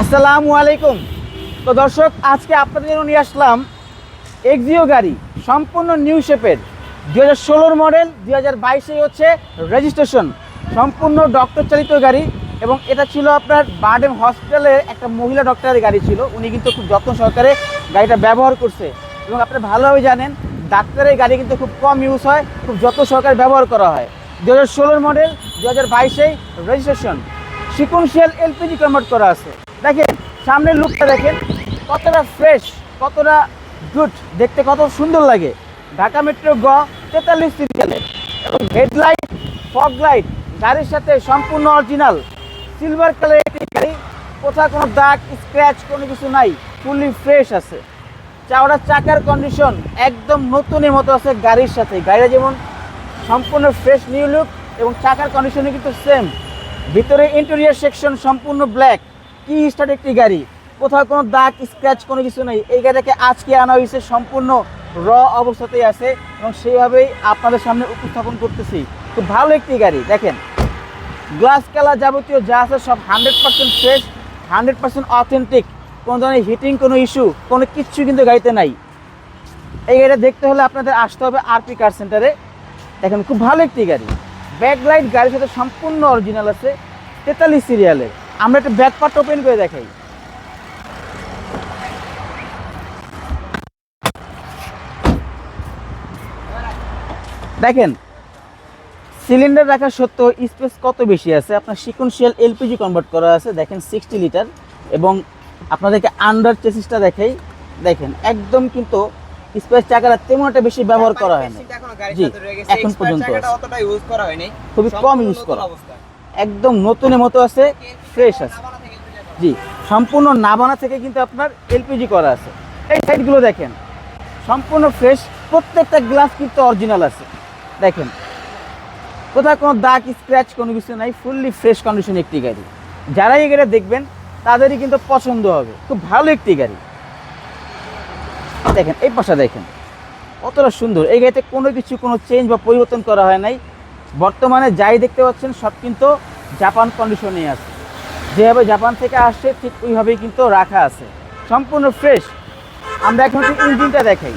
আসসালামু আলাইকুম। তো দর্শক, আজকে আপনাদের জন্য নিয়ে আসলাম এক্সিও গাড়ি, সম্পূর্ণ নিউ শেপের দু হাজার ষোলোর মডেল দু হাজার বাইশে হচ্ছে রেজিস্ট্রেশন সম্পূর্ণ ডক্টর চালিত গাড়ি এবং এটা ছিল আপনার বার্ডেম হসপিটালের একটা মহিলা ডক্টরের গাড়ি ছিল। উনি কিন্তু খুব যত্ন সহকারে গাড়িটা ব্যবহার করছে এবং আপনি ভালোভাবে জানেন, ডাক্তারের গাড়ি কিন্তু খুব কম ইউজ হয়, খুব যত্ন সহকারে ব্যবহার করা হয়। দু হাজার ষোলোর মডেল দু হাজার বাইশেই রেজিস্ট্রেশন সিকোয়েন্সিয়াল এলপিজি কনভার্ট করা আছে। দেখেন, সামনের লুকটা দেখেন, কতটা ফ্রেশ কতটা গুড দেখতে কত সুন্দর লাগে। ঢাকা মেট্রো গ তেতাল্লিশ সিরিয়ালের। এবং হেডলাইট ফগ লাইট গাড়ির সাথে সম্পূর্ণ অরিজিনাল সিলভার কালার একটি গাড়ি, কোথাও কোনো দাগ স্ক্র্যাচ কোনো কিছু নাই ফুললি ফ্রেশ আছে। চাওড়া চাকার কন্ডিশন একদম নতুনের মতো আছে গাড়ির সাথে। গাড়িটা যেমন সম্পূর্ণ ফ্রেশ নিউ লুক এবং চাকার কন্ডিশনে কিন্তু সেম ভিতরে ইন্টেরিয়ার সেকশন সম্পূর্ণ ব্ল্যাক কি স্টার্ট একটি গাড়ি? কোথাও কোনো দাগ স্ক্র্যাচ কোনো কিছু নেই। এই গাড়িটাকে আজকে আনা হয়েছে সম্পূর্ণ র অবস্থাতেই আছে এবং সেইভাবেই আপনাদের সামনে উপস্থাপন করতেছি। খুব ভালো একটি গাড়ি, দেখেন। গ্লাস কালার যাবতীয় যা আছে সব hundred percent fresh hundred percent authentic কোনো ধরনের হিটিং কোনো ইস্যু কোনো কিচ্ছু কিন্তু গাড়িতে নাই। এই গাড়িটা দেখতে হলে আপনাদের আসতে হবে আরপি কার সেন্টারে দেখেন, খুব ভালো একটি গাড়ি। ব্যাকলাইট গাড়ির সাথে সম্পূর্ণ অরিজিনাল আছে, তেতাল্লিশ সিরিয়ালের আমরা একটা ব্যাক পার্ট ওপেন করে দেখাই। দেখেন সিলিন্ডার রাখা সত্ত্বেও স্পেস কত বেশি আছে? আপনার সিকোয়েন্সিয়াল এলপিজি কনভার্ট করা আছে দেখেন সিক্সটি লিটার এবং আপনাদেরকে আন্ডার চেসিসটা দেখাই। দেখেন একদম কিন্তু স্পেস চাকাটা তেমন একটা বেশি ব্যবহার করা হয়নি। জি, এখন পর্যন্ত অতটা ইউজ করা হয়নি। খুবই কম ইউজ করা। অবস্থা। একদম নতুনের মতো আছে ফ্রেশ আছে। জি, সম্পূর্ণ নাবানা থেকে কিন্তু আপনার এলপিজি করা আছে। এই সাইডগুলো দেখেন, সম্পূর্ণ ফ্রেশ প্রত্যেকটা গ্লাস কিন্তু অরিজিনাল আছে। দেখেন, কোথাও কোনো দাগ স্ক্র্যাচ কোনো কিছু নাই ফুললি ফ্রেশ কন্ডিশন একটি গাড়ি। যারা এই গাড়ি দেখবেন, তাদেরই কিন্তু পছন্দ হবে। খুব ভালো একটি গাড়ি। দেখেন, এই পাশে দেখেন, কতটা সুন্দর। এই গাড়িতে কোনো কিছু, কোনো চেঞ্জ বা পরিবর্তন করা হয় নাই। বর্তমানে যাই দেখতে পাচ্ছেন, সব কিন্তু জাপান কন্ডিশনে আছে। যেভাবে জাপান থেকে আসছে ঠিক ওইভাবেই কিন্তু রাখা আছে। সম্পূর্ণ ফ্রেশ আমরা এখন ইঞ্জিনটা দেখাই।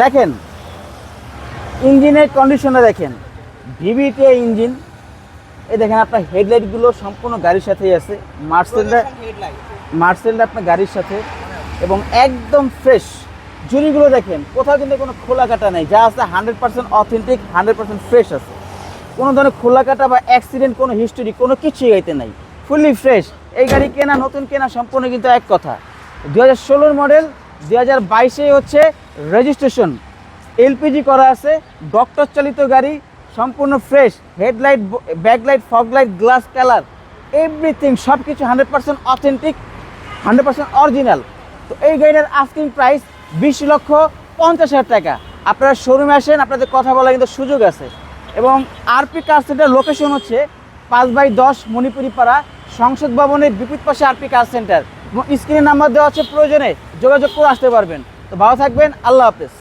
দেখেন ইঞ্জিনের কন্ডিশনে দেখেন। VVT engine. এই দেখেন আপনার হেডলাইটগুলো সম্পূর্ণ গাড়ির সাথেই আছে। মার্সেলটা মার্সেলটা আপনার গাড়ির সাথে। এবং একদম ফ্রেশ জুড়িগুলো দেখেন, কোথাও কিন্তু কোনো খোলা কাটা নেই, যা আছে hundred percent authentic hundred percent fresh আছে। কোনো ধরনের খোলা কাটা বা অ্যাক্সিডেন্ট কোনো হিস্টোরি কোনো কিছুই গাইতে নাই। ফুললি ফ্রেশ এই গাড়ি কেনা, নতুন কেনা সম্পূর্ণ কিন্তু এক কথা। দু হাজার ষোলোর মডেল দু হাজার বাইশে হচ্ছে রেজিস্ট্রেশন এলপিজি করা আছে ডক্টর চালিত গাড়ি, সম্পূর্ণ fresh headlight backlight foglight glass colour everything সব কিছু hundred percent authentic hundred percent original তো এই গাড়িটার আস্কিং প্রাইস বিশ লক্ষ পঞ্চাশ হাজার টাকা। আপনারা শোরুমে আসেন, আপনাদের কথা বলার কিন্তু সুযোগ আছে। এবং আরপি কার সেন্টার লোকেশন হচ্ছে পাঁচ বাই দশ মণিপুরি পাড়া সংসদ ভবনের বিপরীত পাশে আরপি কার সেন্টার এবং স্ক্রিনের নাম্বার দেওয়া আছে প্রয়োজনে যোগাযোগ করে আসতে পারবেন। তো ভালো থাকবেন, আল্লাহ হাফেজ।